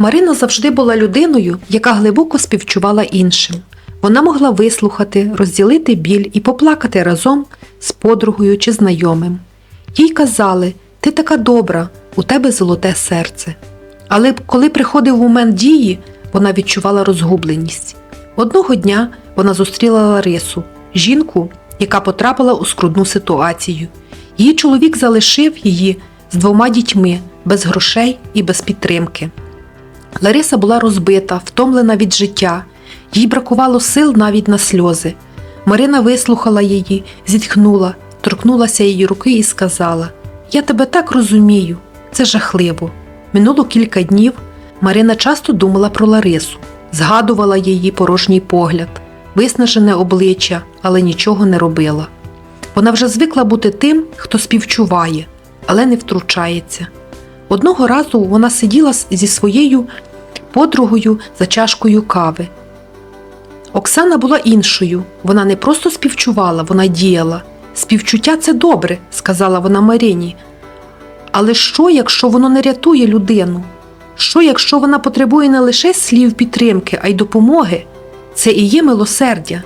Марина завжди була людиною, яка глибоко співчувала іншим. Вона могла вислухати, розділити біль і поплакати разом з подругою чи знайомим. Їй казали, ти така добра, у тебе золоте серце. Але коли приходив момент дії, вона відчувала розгубленість. Одного дня вона зустріла Ларису, жінку, яка потрапила у скрудну ситуацію. Її чоловік залишив її з двома дітьми, без грошей і без підтримки. Лариса була розбита, втомлена від життя, їй бракувало сил навіть на сльози. Марина вислухала її, зітхнула, торкнулася її руки і сказала: Я тебе так розумію, це жахливо. Минуло кілька днів. Марина часто думала про Ларису, згадувала її порожній погляд, виснажене обличчя, але нічого не робила. Вона вже звикла бути тим, хто співчуває, але не втручається. Одного разу вона сиділа зі своєю подругою за чашкою кави. Оксана була іншою. Вона не просто співчувала, вона діяла. Співчуття це добре, сказала вона Марині. Але що, якщо воно не рятує людину? Що, якщо вона потребує не лише слів підтримки, а й допомоги? Це і є милосердя.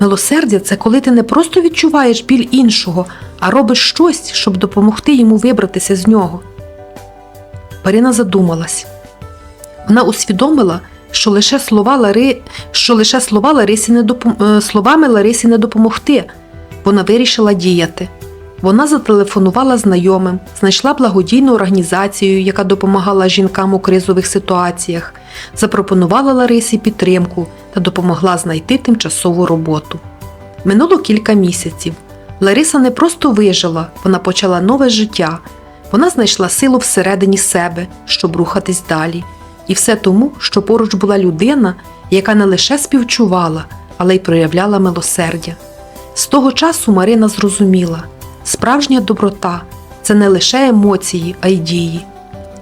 Милосердя це коли ти не просто відчуваєш біль іншого, а робиш щось, щоб допомогти йому вибратися з нього. Марина задумалась. Вона усвідомила, що лише слова Лари... що лише слова Ларисі не допом... е, словами Ларисі не допомогти. Вона вирішила діяти. Вона зателефонувала знайомим, знайшла благодійну організацію, яка допомагала жінкам у кризових ситуаціях, запропонувала Ларисі підтримку та допомогла знайти тимчасову роботу. Минуло кілька місяців. Лариса не просто вижила, вона почала нове життя. Вона знайшла силу всередині себе, щоб рухатись далі. І все тому, що поруч була людина, яка не лише співчувала, але й проявляла милосердя. З того часу Марина зрозуміла, справжня доброта це не лише емоції, а й дії.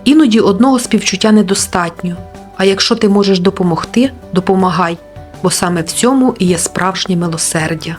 Іноді одного співчуття недостатньо, а якщо ти можеш допомогти, допомагай, бо саме в цьому і є справжнє милосердя.